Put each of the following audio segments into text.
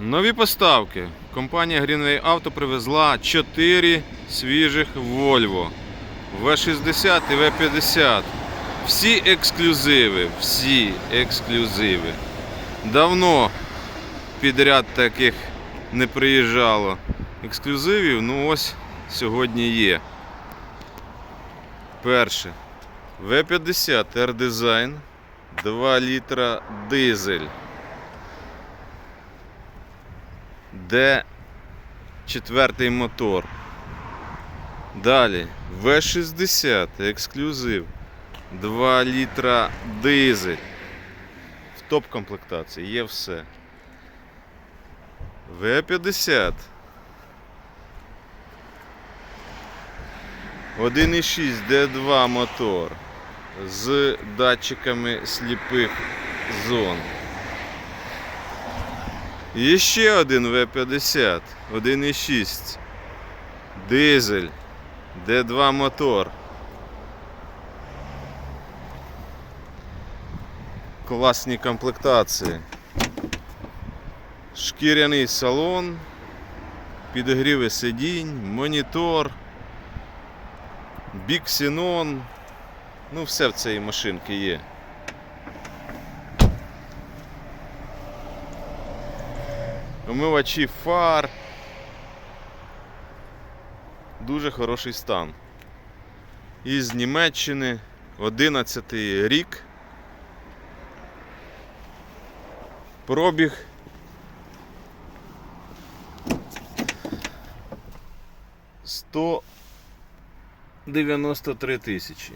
Нові поставки. Компанія Greenway Auto привезла 4 свіжих Volvo V60 і V50. Всі ексклюзиви, всі ексклюзиви. Давно підряд таких не приїжджало. Ексклюзивів, ну ось сьогодні є. Перше. V50 R-Design 2 літра дизель. Де четвертий мотор. Далі V60 ексклюзив 2 літра дизель. В топ комплектації є все. V50 1.6 D2 мотор з датчиками сліпих зон. І ще один V50 1.6 дизель D2 мотор. Класні комплектації. Шкіряний салон, підігріви сидінь, монітор, біксінон. Ну, все в цій машинці є. Омивачі фар. Дуже хороший стан. Із Німеччини 11 рік. Пробіг. Сто дев'яносто три тисячі.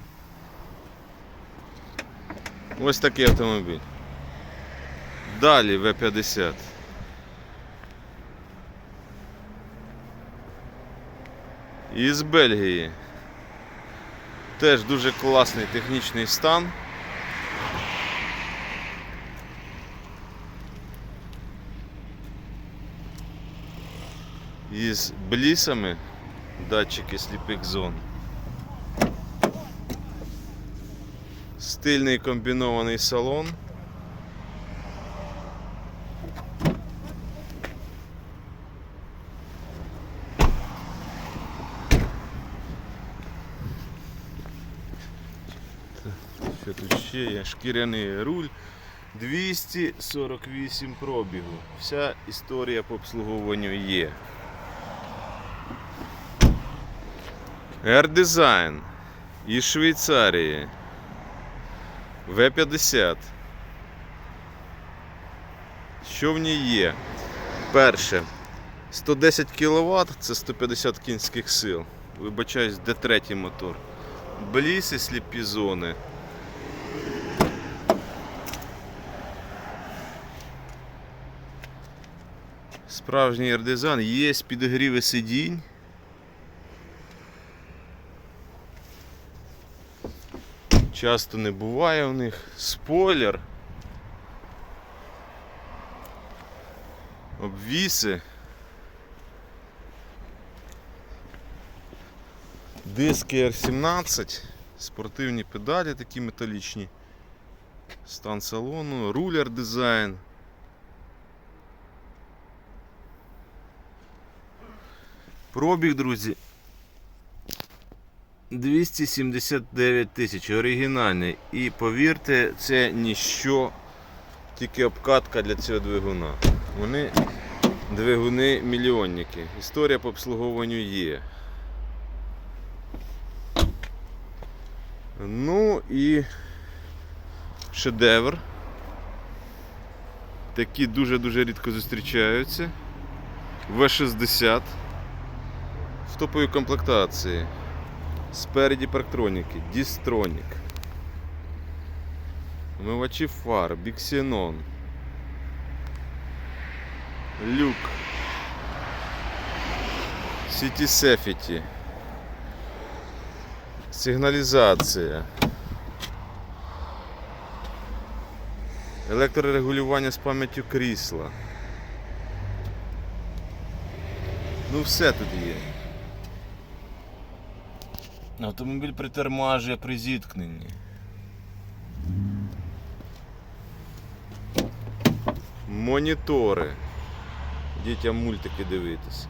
Ось такий автомобіль. Далі В-50. Із Бельгії. Теж дуже класний технічний стан. Із блісами датчики сліпих зон. Стильний комбінований салон. Що тут ще є? Шкіряний руль. 248 пробігу. Вся історія по обслуговуванню є. R-Design із Швейцарії. В-50. Що в ній є? Перше. 110 кВт це 150 кінських сил. Вибачаюсь, де третій мотор. Бліси сліпі зони. Справжній ардизан, є підігріви сидінь. Часто не буває у них. Спойлер. Обвіси. Диски R17, спортивні педалі такі металічні. Стан салону, рулер дизайн. Пробіг, друзі. 279 тисяч оригінальний. І повірте, це ніщо, тільки обкатка для цього двигуна. Вони двигуни мільйонники. Історія по обслуговуванню є. Ну і шедевр. Такі дуже-дуже рідко зустрічаються. В60 в топовій комплектації. Спереді парктроніки, Дістронік. Омивачі фар, Біксінон. Люк. Сіті Сефіті. Сигналізація. Електрорегулювання з пам'яттю крісла. Ну все тут є. Автомобіль притормажує при зіткненні. Монітори. дітям мультики дивитись.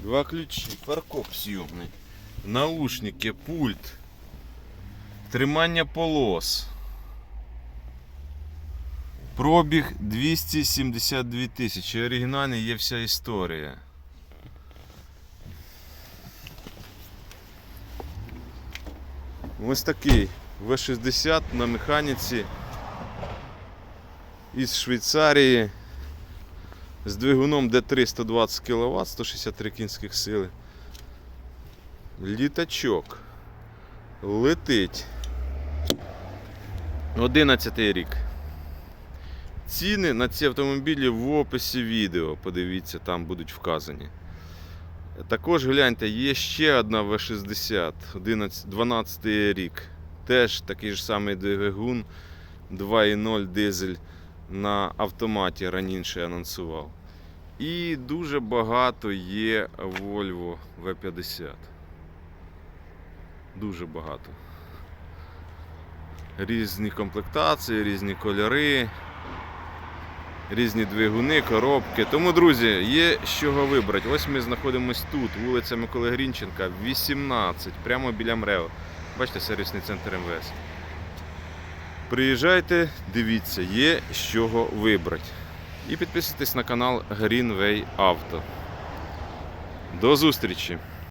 Два ключі, фаркоп зйомний, наушники, пульт, тримання полос. Пробіг 272 тисячі. Оригінальний є вся історія. Ось такий В60 на механіці із Швейцарії з двигуном D3 120 кВт, 163 кінських сили. Літачок. Летить. 11 рік. Ціни на ці автомобілі в описі відео. Подивіться, там будуть вказані. Також гляньте, є ще одна V60, 11, 12 рік. Теж такий ж самий двигун 2.0 дизель на автоматі раніше анонсував. І дуже багато є Volvo V50. Дуже багато. Різні комплектації, різні кольори, різні двигуни, коробки. Тому, друзі, є з чого вибрати. Ось ми знаходимося тут, вулиця Миколи Грінченка, 18, прямо біля МРЕО. Бачите, сервісний центр МВС. Приїжджайте, дивіться, є з чого вибрати. І підписуйтесь на канал Greenway Auto. До зустрічі!